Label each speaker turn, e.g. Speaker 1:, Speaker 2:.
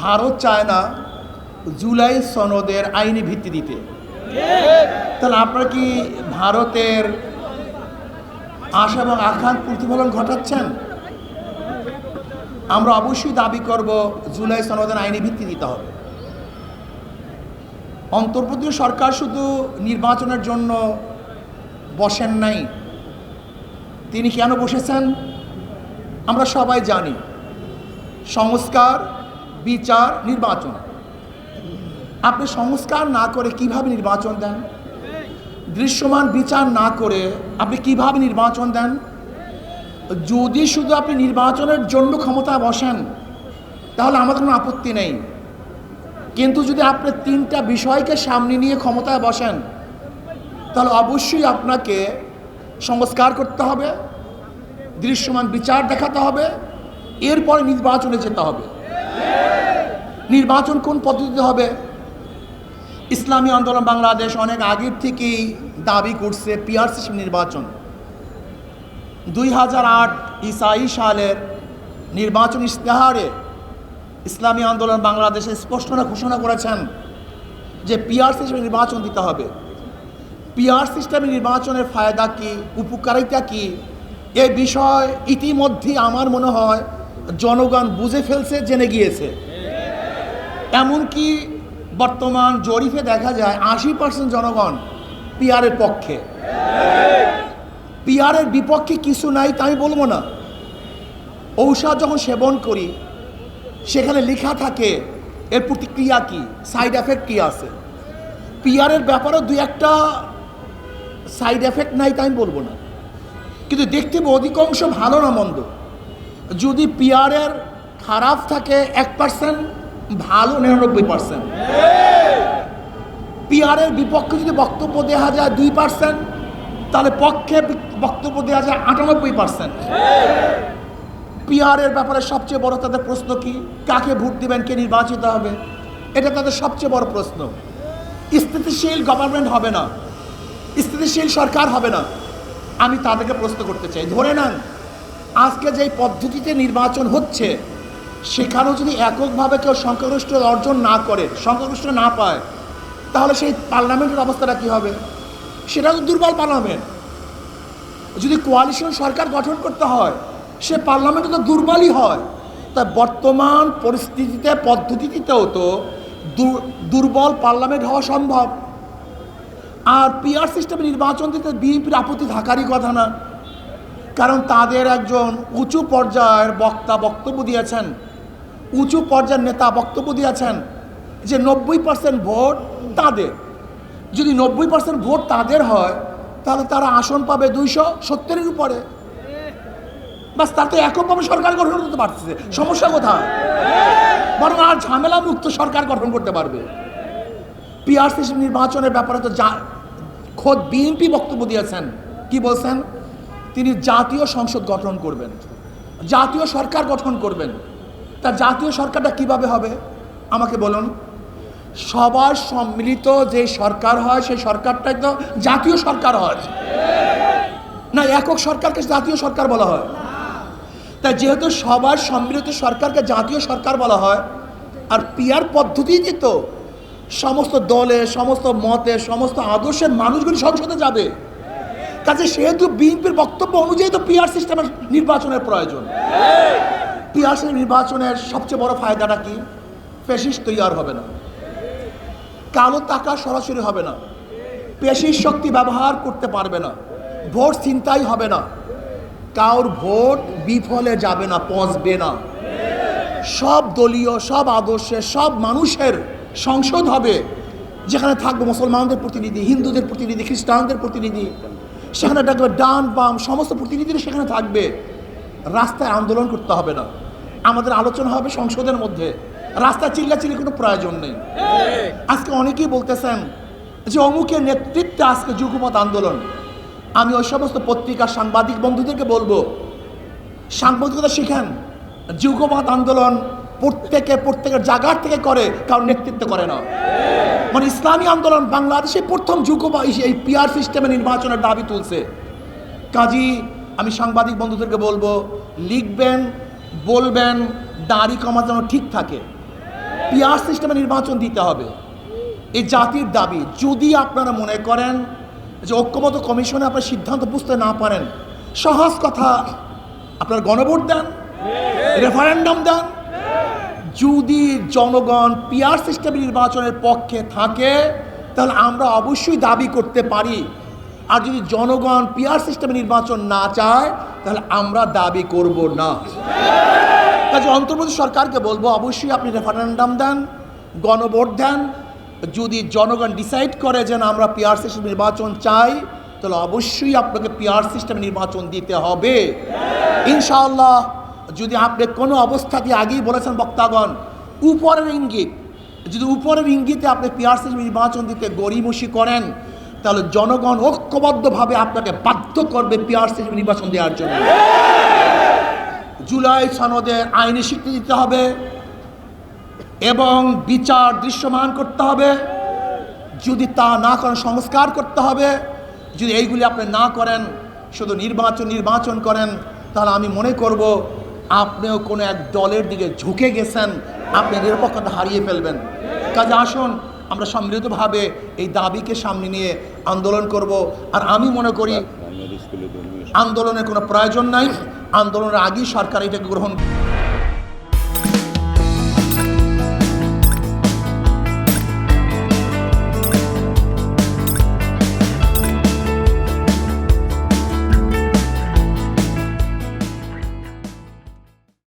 Speaker 1: ভারত চায় না জুলাই সনদের আইনি ভিত্তি দিতে। তাহলে আপনারা কি ভারতের আশা এবং আকাঙ্ক্ষার প্রতিফলন ঘটাচ্ছেন? আমরা অবশ্যই দাবি করব জুলাই সনদের আইনি ভিত্তি দিতে হবে। অন্তর্বর্তী সরকার শুধু নির্বাচনের জন্য বসেন নাই, তিনি কেন বসেছেন? আমরা সবাই জানি। সংস্কার বিচার, নির্বাচন। আপনি সংস্কার না করে কীভাবে নির্বাচন দেন? দৃশ্যমান বিচার না করে আপনি কীভাবে নির্বাচন দেন? যদি শুধু আপনি নির্বাচনের জন্য ক্ষমতা বসেন, তাহলে আমার কোনো আপত্তি নেই। কিন্তু যদি আপনি তিনটা বিষয়কে সামনে নিয়ে ক্ষমতায় বসেন, তাহলে অবশ্যই আপনাকে সংস্কার করতে হবে, দৃশ্যমান বিচার দেখাতে হবে, এরপরে নির্বাচনে যেতে হবে। নির্বাচন কোন পদ্ধতিতে হবে? ইসলামী আন্দোলন বাংলাদেশ অনেক আগের থেকেই দাবি করছে পিআর সিস্টেম নির্বাচন। দুই হাজার আট ইসাই সালের নির্বাচন ইশতেহারে ইসলামী আন্দোলন বাংলাদেশে স্পষ্টতা ঘোষণা করেছেন যে পিআর সিস্টেমে নির্বাচন দিতে হবে। পিআর সিস্টেমে নির্বাচনের ফায়দা কি, উপকারিতা কি, এ বিষয় ইতিমধ্যে আমার মনে হয় জনগণ বুঝে ফেলছে, জেনে গিয়েছে। এমনকি বর্তমান জরিফে দেখা যায় আশি পার্সেন্ট জনগণ পিয়ারের পক্ষে। পিয়ারের বিপক্ষে কিছু নাই তা আমি বলব না। ঔষধ যখন সেবন করি, সেখানে লেখা থাকে এর প্রতিক্রিয়া কি সাইড এফেক্ট কী আছে। পিয়ারের ব্যাপারেও দুই একটা সাইড এফেক্ট নাই তাই আমি বলব না। কিন্তু দেখতে অধিকাংশ ভালো না মন্দ। যদি পিআরের খারাপ থাকে এক পার্সেন্ট ভালো নিরানব্বই পার্সেন্ট পিআরের বিপক্ষে যদি বক্তব্য দেওয়া যায় দুই পার্সেন্ট তাহলে পক্ষে বক্তব্য দেওয়া যায় আটানব্বই পার্সেন্ট পিআরের ব্যাপারে সবচেয়ে বড় তাদের প্রশ্ন কি? কাকে ভোট দিবেন? কে নির্বাচিত হবে? এটা তাদের সবচেয়ে বড় প্রশ্ন। স্থিতিশীল গভর্নমেন্ট হবে না। স্থিতিশীল সরকার হবে না। আমি তাদেরকে প্রশ্ন করতে চাই। ধরে নেন, আজকে যেই পদ্ধতিতে নির্বাচন হচ্ছে সেখানেও যদি এককভাবে কেউ সংখ্যাগরিষ্ঠ অর্জন না করে সংখ্যাগরিষ্ঠ না পায়, তাহলে সেই পার্লামেন্টের অবস্থাটা কী হবে? সেটা তো দুর্বল পার্লামেন্ট। যদি কোয়ালিশন সরকার গঠন করতে হয়, সে পার্লামেন্টে তো দুর্বলই হয়। তা বর্তমান পরিস্থিতিতে, পদ্ধতিতেও তো দুর্বল পার্লামেন্ট হওয়া সম্ভব। আর পিআর সিস্টেমে নির্বাচন দিতে বিএনপির আপত্তি থাকারই কথা না। কারণ তাদের একজন উঁচু পর্যায়ের বক্তা বক্তব্য দিয়েছেন। উঁচু পর্যায়ের নেতা বক্তব্য দিয়েছেন যে নব্বই পার্সেন্ট ভোট তাদের। যদি নব্বই পার্সেন্ট ভোট তাদের হয়, তাহলে তারা আসন পাবে দুইশো সত্তরের উপরে। বাস তাতে এককভাবে সরকার গঠন করতে পারতেছে। সমস্যা কোথায়? বরং আর ঝামেলা মুক্ত সরকার গঠন করতে পারবে। পিআরসি নির্বাচনের ব্যাপারে তো যা খোদ বিএনপি বক্তব্য দিয়েছেন। কি বলছেন? তিনি জাতীয় সংসদ গঠন করবেন। জাতীয় সরকার গঠন করবেন। তা জাতীয় সরকারটা কীভাবে হবে? আমাকে বলুন। সবার সম্মিলিত যে সরকার হয়, সেই সরকারটাই তো জাতীয় সরকার হয়। না, একক সরকারকে জাতীয় সরকার বলা হয়। তাই যেহেতু সবার সম্মিলিত সরকারকে জাতীয় সরকার বলা হয়, আর পিয়ার পদ্ধতিতে তো সমস্ত দলে, সমস্ত মতে, সমস্ত আদর্শের মানুষগুলি সংসদে যাবে। কাজে সেহেতু বিএনপির বক্তব্য অনুযায়ী তো পিআর সিস্টেমের নির্বাচনের প্রয়োজন। পিআর নির্বাচনের সবচেয়ে বড় ফায়দাটা কি? ফেসিস তৈয়ার হবে না। কালো টাকা সরাসরি হবে না। পেশির শক্তি ব্যবহার করতে পারবে না। ভোট চিন্তাই হবে না। কার ভোট বিফলে যাবে না, পচবে না। সব দলীয়, সব আদর্শে সব মানুষের সংসদ হবে, যেখানে থাকবে মুসলমানদের প্রতিনিধি, হিন্দুদের প্রতিনিধি, খ্রিস্টানদের প্রতিনিধি। সেখানে থাকবে ডান বাম, সমস্ত প্রতিনিধিরা সেখানে থাকবে। রাস্তায় আন্দোলন করতে হবে না। আমাদের আলোচনা হবে সংসদের মধ্যে। রাস্তায় চিল্লাচিল্লি কোনো প্রয়োজন নেই। আজকে অনেকেই বলতেছেন যে অমুকের নেতৃত্বে আজকে যুগপথ আন্দোলন। আমি ওই সমস্ত পত্রিকার সাংবাদিক বন্ধুদেরকে বলব সাংবাদিকতা শিখেন। যুগপথ আন্দোলন প্রত্যেকে প্রত্যেকের জায়গার থেকে করে কারণ নেতৃত্ব করে না। মানে ইসলামী আন্দোলন বাংলাদেশে প্রথম যুগপা এই পিআর সিস্টেমে নির্বাচনের দাবি তুলছে। কাজী আমি সাংবাদিক বন্ধুদেরকে বলব লিখবেন বলবেন, দাড়ি কমা যেন ঠিক থাকে। পিআর সিস্টেমে নির্বাচন দিতে হবে। এই জাতির দাবি। যদি আপনারা মনে করেন যে ঐক্যমত কমিশনে আপনার সিদ্ধান্ত বুঝতে না পারেন, সহজ কথা, আপনার গণভোট দেন, রেফারেন্ডাম দেন। যদি জনগণ পিআর সিস্টেম নির্বাচনের পক্ষে থাকে, তাহলে আমরা অবশ্যই দাবি করতে পারি। আর যদি জনগণ পিয়ার সিস্টেমে নির্বাচন না চায় তাহলে আমরা দাবি করব না। কাজে অন্তর্বর্তী সরকারকে বলব, অবশ্যই আপনি রেফারেন্ডাম দেন, গণভোট দেন। যদি জনগণ ডিসাইড করে যে না, আমরা পিআর সিস্টেম নির্বাচন চাই, তাহলে অবশ্যই আপনাকে পিআর সিস্টেম নির্বাচন দিতে হবে। ইনশাআল্লাহ, যদি আপনি কোনো অবস্থাতে আগেই বলেছেন বক্তাগণ, উপরের ইঙ্গিত, যদি উপরের ইঙ্গিতে আপনি পিআর সিস্টেম নির্বাচন দিতে গরিমসি করেন তাহলে জনগণ ঐক্যবদ্ধভাবে আপনাকে বাধ্য করবে পিআর সিস্টেম নির্বাচন দেওয়ার জন্য। জুলাই সনদে আইনি স্বীকৃতি দিতে হবে এবং বিচার দৃশ্যমান করতে হবে। যদি তা না করেন, সংস্কার করতে হবে। যদি এইগুলি আপনি না করেন, শুধু নির্বাচন নির্বাচন করেন, তাহলে আমি মনে করব আপনিও কোনো এক দলের দিকে ঝুঁকে গেছেন। আপনি নিরপেক্ষতা হারিয়ে ফেলবেন। কাজে আসুন আমরা সম্মিলিতভাবে এই দাবিকে সামনে নিয়ে আন্দোলন করব। আর আমি মনে করি আন্দোলনের কোনো প্রয়োজন নাই। আন্দোলনের আগেই সরকার এটাকে গ্রহণ